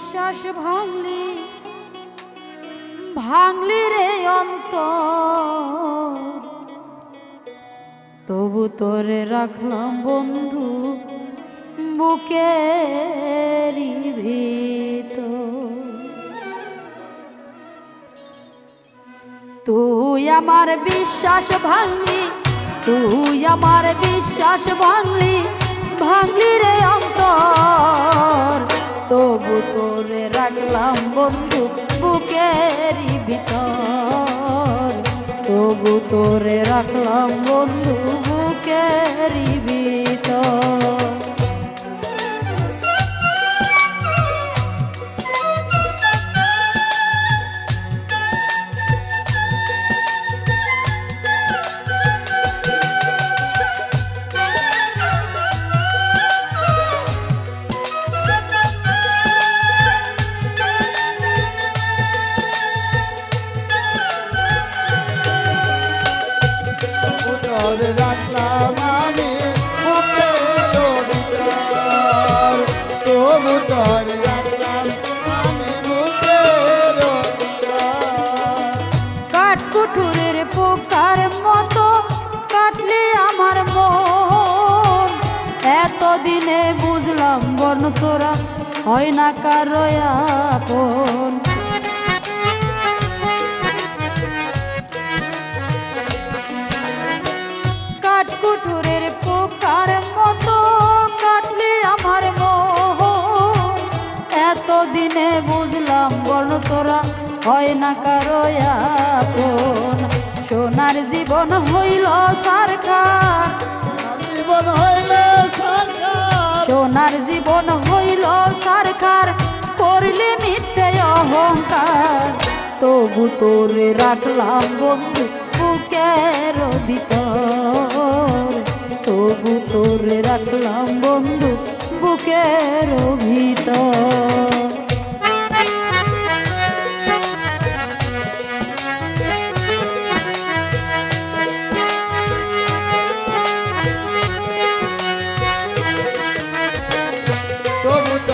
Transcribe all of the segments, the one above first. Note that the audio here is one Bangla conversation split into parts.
বিশ্বাস ভাঙলি ভাঙলি রে অন্ত তবু তোরে রাখলাম বন্ধু বুকে তুই আমার বিশ্বাস ভাঙলি, তুই আমার বিশ্বাস ভাঙলি ভাঙলি রে অন্তর। তবু তোরে রাখলাম বন্ধু বুকের ভিতর। তবু তোরে রাখলাম বন্ধু এতদিনে বুঝলাম বর্ণসোরা হয় না কারও আপন। কাঠকুঠুরের পোকার মতো কাটলে আমার মন এতদিনে বুঝলাম বর্ণসোরা হয় না কারও আপন। সোনার জীবন হইল সারখার জীবন হইলে সোনার জীবন হইল সরকার করলে মিথ্যে অহংকার। তবু তোরে রাখলাম বন্ধু বুকের ভিতর। তবু তোরে রাখলাম বন্ধু বুকের ভিতর।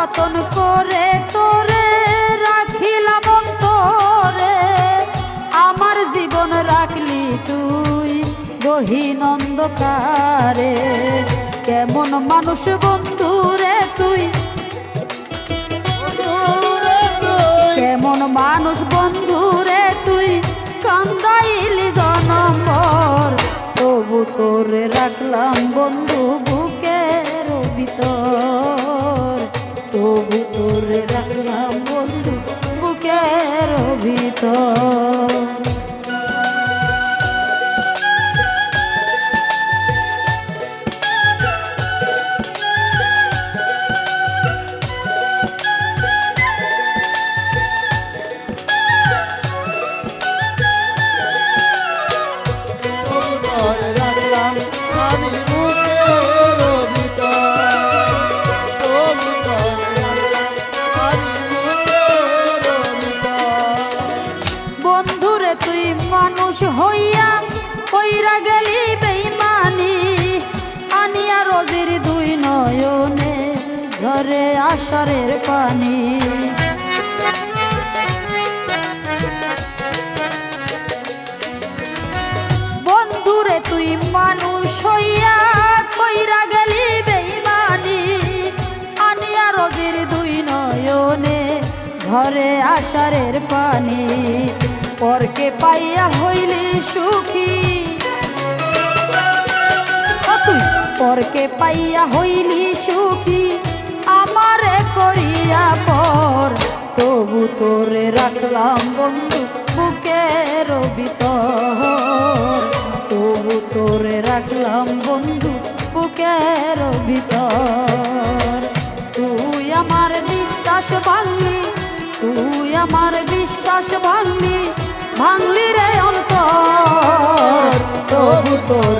যতন করে তোরে রাখিলাম অন্তরে, আমার জীবন রাখলি তুই গহীন অন্ধকারে কেমন মানুষ বন্ধু রে তুই তুই কেমন মানুষ বন্ধু রে তুই, কান্দাইলি জনম্বর তবু তোরে রাখলাম বন্ধু বুকের ভিতর। তবু তোর রাখলাম বন্ধু বুকের ভিতর। আষাঢ়ের পানি। বন্ধুরে, তুই মানুষ হইয়া কইরা গেলি বেইমানি। আনিয়া রোজির দুই নয়নে ঝরে আষাঢ়ের পানি। পরকে পাইয়া হইলি সুখী। পরকে পাইয়া হইলি সুখী। তোরে রাখলাম বন্ধু বুকের ভিতর। তবু তোরে রাখলাম বন্ধু বুকের ভিতর। তুই আমার বিশ্বাস ভাঙলি, তুই আমার বিশ্বাস ভাঙলি ভাঙলি রে অন্তর। তবু তোরে